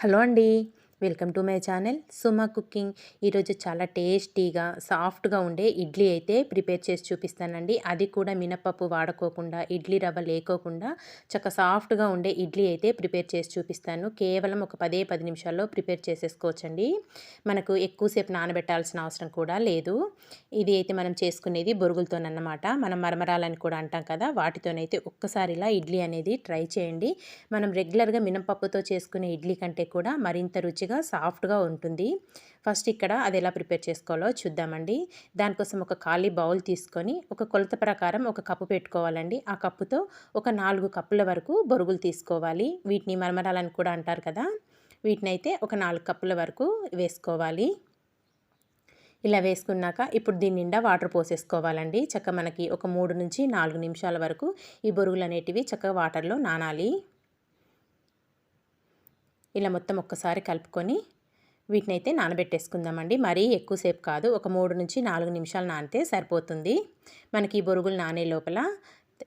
Hello అండి. Welcome to my channel. Suma cooking. ఈరోజు చాలా టేస్టీగా సాఫ్ట్గా ఉండే ఇడ్లీ అయితే ప్రిపేర్ చేసి చూపిస్తానండి. అది కూడా మినపప్పు వాడుకోకుండా ఇడ్లీ రవ్వ లేకోకుండా చక్క సాఫ్ట్గా ఉండే ఇడ్లీ అయితే ప్రిపేర్ చేసి చూపిస్తాను. కేవలం ఒక పదే పది నిమిషాల్లో ప్రిపేర్ చేసేసుకోవచ్చండి. మనకు ఎక్కువసేపు నానబెట్టాల్సిన అవసరం కూడా లేదు. ఇది అయితే మనం చేసుకునేది బొరుగులతోనన్నమాట. మనం మరమరాలని కూడా అంటాం కదా వాటితోనైతే ఒక్కసారి ఇలా ఇడ్లీ అనేది ట్రై చేయండి. మనం రెగ్యులర్గా మినపప్పుతో చేసుకునే ఇడ్లీ కంటే కూడా మరింత రుచిగా మంచిగా సాఫ్ట్గా ఉంటుంది. ఫస్ట్ ఇక్కడ అది ఎలా ప్రిపేర్ చేసుకోవాలో చూద్దామండి. దానికోసం ఒక ఖాళీ బౌల్ తీసుకొని ఒక కొలత ప్రకారం ఒక కప్పు పెట్టుకోవాలండి. ఆ కప్పుతో ఒక నాలుగు కప్పుల వరకు బొరుగులు తీసుకోవాలి. వీటిని మరమరాలని కూడా అంటారు కదా! వీటిని అయితే ఒక నాలుగు కప్పుల వరకు వేసుకోవాలి. ఇలా వేసుకున్నాక ఇప్పుడు దీని నిండా వాటర్ పోసేసుకోవాలండి. చక్క మనకి ఒక మూడు నుంచి నాలుగు నిమిషాల వరకు ఈ బొరుగులు అనేటివి చక్కగా వాటర్లో నానాలి. ఇలా మొత్తం ఒక్కసారి కలుపుకొని వీటిని అయితే నానబెట్టేసుకుందామండి. మరీ ఎక్కువసేపు కాదు ఒక మూడు నుంచి నాలుగు నిమిషాలు నానితే సరిపోతుంది. మనకి ఈ బొరుగులు నానే లోపల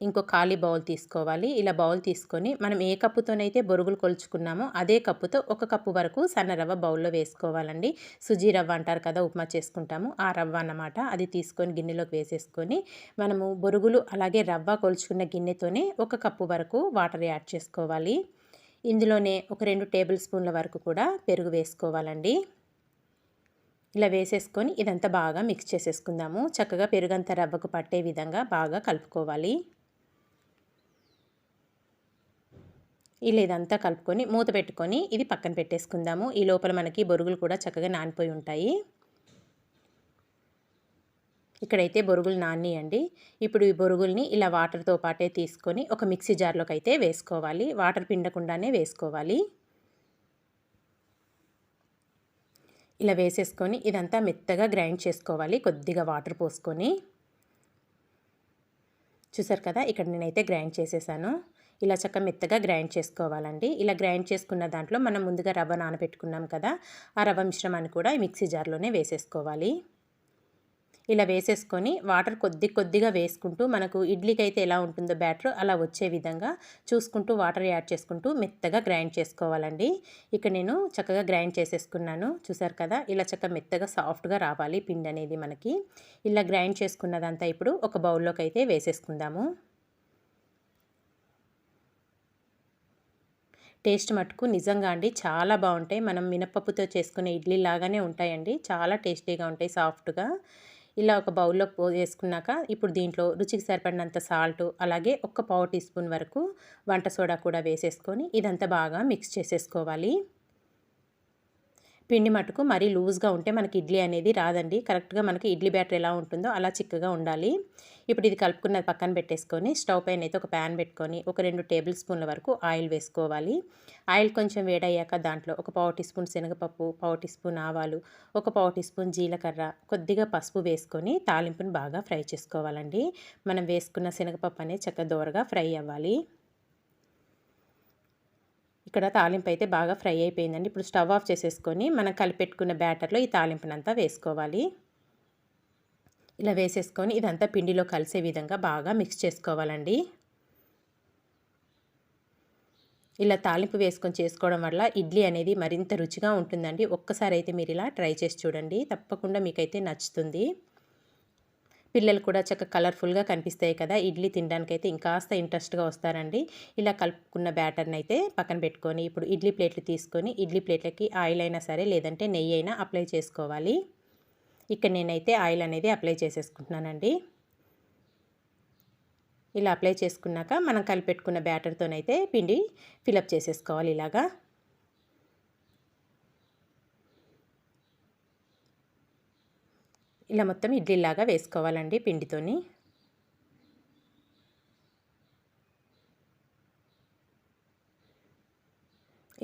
ఇంకో ఖాళీ బౌల్ తీసుకోవాలి. ఇలా బౌల్ తీసుకొని మనం ఏ కప్పుతోనైతే బొరుగులు కొలుచుకున్నామో అదే కప్పుతో ఒక కప్పు వరకు సన్న రవ్వ బౌల్లో వేసుకోవాలండి. సుజీ రవ్వ అంటారు కదా ఉప్మా చేసుకుంటాము. ఆ రవ్వ అన్నమాట అది తీసుకొని గిన్నెలోకి వేసేసుకొని మనము బొరుగులు అలాగే రవ్వ కొలుచుకున్న గిన్నెతోనే ఒక కప్పు వరకు వాటర్ యాడ్ చేసుకోవాలి. ఇందులోనే ఒక రెండు టేబుల్ స్పూన్ల వరకు కూడా పెరుగు వేసుకోవాలండి. ఇలా వేసేసుకొని ఇదంతా బాగా మిక్స్ చేసేసుకుందాము. చక్కగా పెరుగంతా రవ్వకు పట్టే విధంగా బాగా కలుపుకోవాలి. ఇలా ఇదంతా కలుపుకొని మూత పెట్టుకొని ఇది పక్కన పెట్టేసుకుందాము. ఈ లోపల మనకి బొరుగులు కూడా చక్కగా నానిపోయి ఉంటాయి. ఇక్కడైతే బొరుగులు నానియండి ఇప్పుడు ఈ బొరుగుల్ని ఇలా వాటర్తో పాటే తీసుకొని ఒక మిక్సీ జార్లోకి అయితే వేసుకోవాలి. వాటర్ పిండకుండానే వేసుకోవాలి. ఇలా వేసేసుకొని ఇదంతా మెత్తగా గ్రైండ్ చేసుకోవాలి. కొద్దిగా వాటర్ పోసుకొని. చూసారు కదా ఇక్కడ నేనైతే గ్రైండ్ చేసేసాను. ఇలా చక్క మెత్తగా గ్రైండ్ చేసుకోవాలండి. ఇలా గ్రైండ్ చేసుకున్న దాంట్లో మనం ముందుగా రవ్వ నానబెట్టుకున్నాం కదా ఆ రవ్వ మిశ్రమాన్ని కూడా మిక్సీ జార్లోనే వేసేసుకోవాలి. ఇలా వేసేసుకొని వాటర్ కొద్ది కొద్దిగా వేసుకుంటూ మనకు ఇడ్లీకి అయితే ఎలా ఉంటుందో బ్యాటర్ అలా వచ్చే విధంగా చూసుకుంటూ వాటర్ యాడ్ చేసుకుంటూ మెత్తగా గ్రైండ్ చేసుకోవాలండి. ఇక నేను చక్కగా గ్రైండ్ చేసేసుకున్నాను. చూసారు కదా ఇలా చక్క మెత్తగా సాఫ్ట్గా రావాలి పిండి అనేది మనకి. ఇలా గ్రైండ్ చేసుకున్నదంతా ఇప్పుడు ఒక బౌల్లోకి అయితే వేసేసుకుందాము. టేస్ట్ మటుకు నిజంగా అండి చాలా బాగుంటాయి. మనం మినపప్పుతో చేసుకునే ఇడ్లీ లాగానే ఉంటాయండి. చాలా టేస్టీగా ఉంటాయి సాఫ్ట్గా. ఇలా ఒక బౌల్లో వేసుకున్నాక ఇప్పుడు దీంట్లో రుచికి సరిపడినంత సాల్ట్ అలాగే ఒక్క పావు టీ స్పూన్ వరకు వంట సోడా కూడా వేసేసుకొని ఇదంతా బాగా మిక్స్ చేసేసుకోవాలి. పిండి మటుకు మరీ లూజ్గా ఉంటే మనకి ఇడ్లీ అనేది రాదండి. కరెక్ట్గా మనకి ఇడ్లీ బ్యాటర్ ఎలా ఉంటుందో అలా చిక్కగా ఉండాలి. ఇప్పుడు ఇది కలుపుకున్నది పక్కన పెట్టేసుకొని స్టవ్ పైన అయితే ఒక ప్యాన్ పెట్టుకొని ఒక రెండు టేబుల్ స్పూన్ల వరకు ఆయిల్ వేసుకోవాలి. ఆయిల్ కొంచెం వేడయ్యాక దాంట్లో ఒక పావు టీ స్పూన్ శనగపప్పు పావు టీ స్పూన్ ఆవాలు ఒక పావు టీ స్పూన్ జీలకర్ర కొద్దిగా పసుపు వేసుకొని తాలింపుని బాగా ఫ్రై చేసుకోవాలండి. మనం వేసుకున్న శనగపప్పు అనేది చక్కగా దోరగా ఫ్రై అవ్వాలి. ఇక్కడ తాలింపు అయితే బాగా ఫ్రై అయిపోయిందండి. ఇప్పుడు స్టవ్ ఆఫ్ చేసేసుకొని మనం కలిపెట్టుకున్న బ్యాటర్లో ఈ తాలింపునంతా వేసుకోవాలి. ఇలా వేసేసుకొని ఇదంతా పిండిలో కలిసే విధంగా బాగా మిక్స్ చేసుకోవాలండి. ఇలా తాలింపు వేసుకొని చేసుకోవడం వల్ల ఇడ్లీ అనేది మరింత రుచిగా ఉంటుందండి. ఒక్కసారి అయితే మీరు ఇలా ట్రై చేసి చూడండి. తప్పకుండా మీకైతే నచ్చుతుంది. పిల్లలు కూడా చక్కగా కలర్ఫుల్గా కనిపిస్తాయి కదా! ఇడ్లీ తినడానికైతే ఇంకాస్త ఇంట్రెస్ట్గా వస్తారండి. ఇలా కలుపుకున్న బ్యాటర్ని అయితే పక్కన పెట్టుకొని ఇప్పుడు ఇడ్లీ ప్లేట్లు తీసుకొని ఇడ్లీ ప్లేట్లకి ఆయిల్ అయినా సరే లేదంటే నెయ్యి అయినా అప్లై చేసుకోవాలి. ఇక్కడ నేనైతే ఆయిల్ అనేది అప్లై చేసేసుకుంటున్నానండి. ఇలా అప్లై చేసుకున్నాక మనం కలిపెట్టుకున్న బ్యాటర్తోనైతే పిండి ఫిలప్ చేసేసుకోవాలి ఇలాగా. ఇలా మొత్తం ఇడ్లీలాగా వేసుకోవాలండి పిండితోని.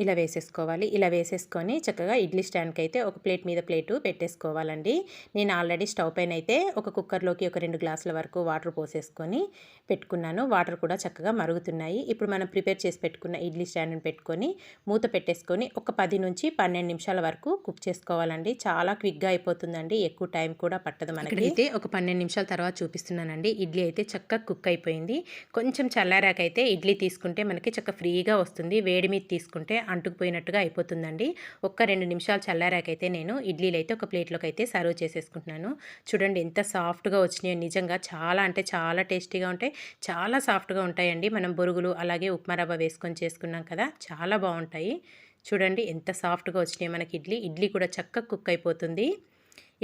ఇలా వేసేసుకోవాలి. ఇలా వేసేసుకొని చక్కగా ఇడ్లీ స్టాండ్కి అయితే ఒక ప్లేట్ మీద ప్లేటు పెట్టేసుకోవాలండి. నేను ఆల్రెడీ స్టవ్ పైన అయితే ఒక కుక్కర్లోకి ఒక రెండు గ్లాసుల వరకు వాటర్ పోసేసుకొని పెట్టుకున్నాను. వాటర్ కూడా చక్కగా మరుగుతున్నాయి. ఇప్పుడు మనం ప్రిపేర్ చేసి పెట్టుకున్న ఇడ్లీ స్టాండ్ని పెట్టుకొని మూత పెట్టేసుకొని ఒక పది నుంచి పన్నెండు నిమిషాల వరకు కుక్ చేసుకోవాలండి. చాలా క్విక్గా అయిపోతుందండి. ఎక్కువ టైం కూడా పట్టదు మనకి. అయితే ఒక పన్నెండు నిమిషాల తర్వాత చూపిస్తున్నానండి. ఇడ్లీ అయితే చక్కగా కుక్ అయిపోయింది. కొంచెం చల్లారాకైతే ఇడ్లీ తీసుకుంటే మనకి చక్క ఫ్రీగా వస్తుంది. వేడి మీద తీసుకుంటే అంటుకుపోయినట్టుగా అయిపోతుందండి. ఒక్క రెండు నిమిషాలు చల్లారాకైతే నేను ఇడ్లీలు అయితే ఒక ప్లేట్లోకి అయితే సర్వ్ చేసేసుకుంటున్నాను. చూడండి ఎంత సాఫ్ట్గా వచ్చినాయో. నిజంగా చాలా అంటే చాలా టేస్టీగా ఉంటాయి. చాలా సాఫ్ట్గా ఉంటాయండి. మనం బొరుగులు అలాగే ఉప్మా రవ్వ వేసుకొని చేసుకున్నాం కదా చాలా బాగుంటాయి. చూడండి ఎంత సాఫ్ట్గా వచ్చినాయి మనకి ఇడ్లీ. ఇడ్లీ కూడా చక్కగా కుక్ అయిపోతుంది.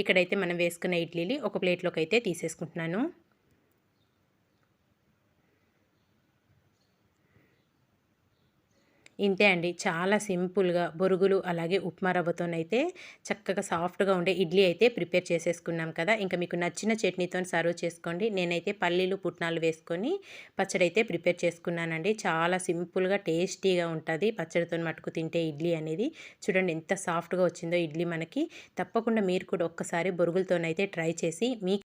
ఇక్కడైతే మనం వేసుకున్న ఇడ్లీలు ఒక ప్లేట్లోకి అయితే తీసేసుకుంటున్నాను. ఇంతే అండి. చాలా సింపుల్గా బొరుగులు అలాగే ఉప్మా రవ్వతోనైతే చక్కగా సాఫ్ట్గా ఉండే ఇడ్లీ అయితే ప్రిపేర్ చేసేసుకున్నాం కదా. ఇంకా మీకు నచ్చిన చట్నీతో సర్వ్ చేసుకోండి. నేనైతే పల్లీలు పుట్నాలు వేసుకొని పచ్చడి అయితే ప్రిపేర్ చేసుకున్నానండి. చాలా సింపుల్గా టేస్టీగా ఉంటుంది. పచ్చడితో మటుకు తింటే ఇడ్లీ అనేది. చూడండి ఎంత సాఫ్ట్గా వచ్చిందో ఇడ్లీ మనకి. తప్పకుండా మీరు కూడా ఒక్కసారి బొరుగులతోనైతే ట్రై చేసి మీ